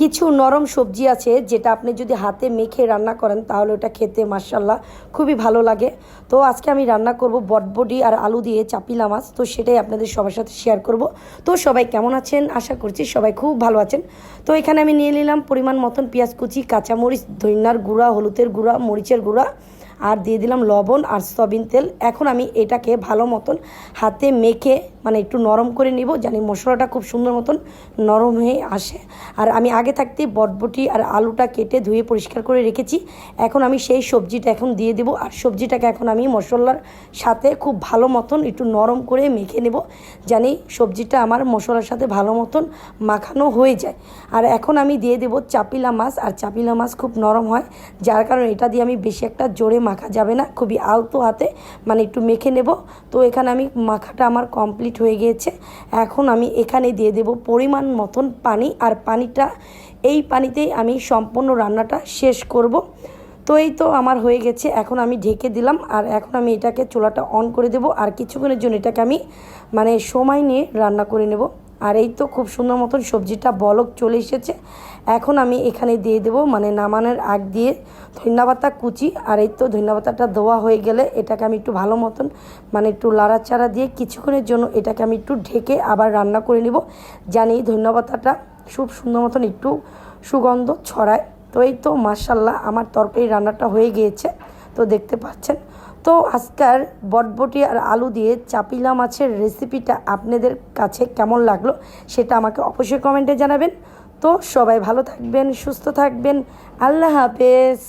কিছু নরম সবজি আছে যেটা আপনি যদি হাতে মেখে রান্না করেন, তাহলে ওটা খেতে মার্শাল্লাহ খুবই ভালো লাগে। তো আজকে আমি রান্না করব বটবডি আর আলু দিয়ে চাপিলা মাছ। তো সেটাই আপনাদের সবার সাথে শেয়ার করব। তো সবাই কেমন আছেন? আশা করছি সবাই খুব ভালো আছেন। তো এখানে আমি নিয়ে নিলাম পরিমাণ মতন পেঁয়াজ কুচি, কাঁচামরিচ ধইনার গুঁড়া, হলুদের গুঁড়া, মরিচের গুঁড়া। আর দিয়ে দিলাম লবণ আর সয়াবিন তেল। এখন আমি এটাকে ভালো মতন হাতে মেখে মানে একটু নরম করে নিব, জানি মশলাটা খুব সুন্দর মতন নরম হয়ে আসে। আর আমি আগে থাকতে বটবটি আর আলুটা কেটে ধুয়ে পরিষ্কার করে রেখেছি। এখন আমি সেই সবজিটা এখন দিয়ে দেবো আর সবজিটাকে এখন আমি মশলার সাথে খুব ভালো মতন একটু নরম করে মেখে নেব, জানি সবজিটা আমার মশলার সাথে ভালো মতন মাখানো হয়ে যায়। আর এখন আমি দিয়ে দেবো চাপিলা মাছ, আর চাপিলা মাছ খুব নরম হয়, যার কারণে এটা দিয়ে আমি বেশি একটা জোরে মাখা যাবে না, খুবই আলতো হাতে মানে একটু মেখে নেব। তো এখানে আমি মাখাটা আমার কমপ্লিট হয়ে গিয়েছে। এখন আমি এখানে দিয়ে দেব পরিমাণ মতন পানি, আর পানিটা, এই পানিতেই আমি সম্পূর্ণ রান্নাটা শেষ করব। তো এই তো আমার হয়ে গেছে, এখন আমি ঢেকে দিলাম, আর এখন আমি এটাকে চুলাটা অন করে দেব, আর কিছুক্ষণের জন্য এটাকে আমি মানে সময় নিয়ে রান্না করে নেব। আর এই তো খুব সুন্দর মতন সবজিটা বলক চলে এসেছে। এখন আমি এখানে দিয়ে দেব মানে নামানোর আগ দিয়ে ধন্যাপাতা কুচি। আর এই তো ধন্যাপাতাটা দেওয়া হয়ে গেলে এটাকে আমি একটু ভালো মতন মানে একটু লাড়াচাড়া দিয়ে কিছুক্ষণের জন্য এটাকে আমি একটু ঢেকে আবার রান্না করে নেব। জানি ধন্যাপাতাটা খুব সুন্দর মতন একটু সুগন্ধ ছড়ায়। তো এই তো মার্শাল্লাহ আমার তরকারি রান্নাটা হয়ে গিয়েছে। তো দেখতে পাচ্ছেন তো আজকার বটবটি আর আলু দিয়ে চাপিলা মাছের রেসিপিটা আপনাদের কাছে কেমন লাগল সেটা আমাকে অবশ্যই কমেন্টে জানাবেন। তো সবাই ভালো থাকবেন, সুস্থ থাকবেন। আল্লাহ হাফেজ।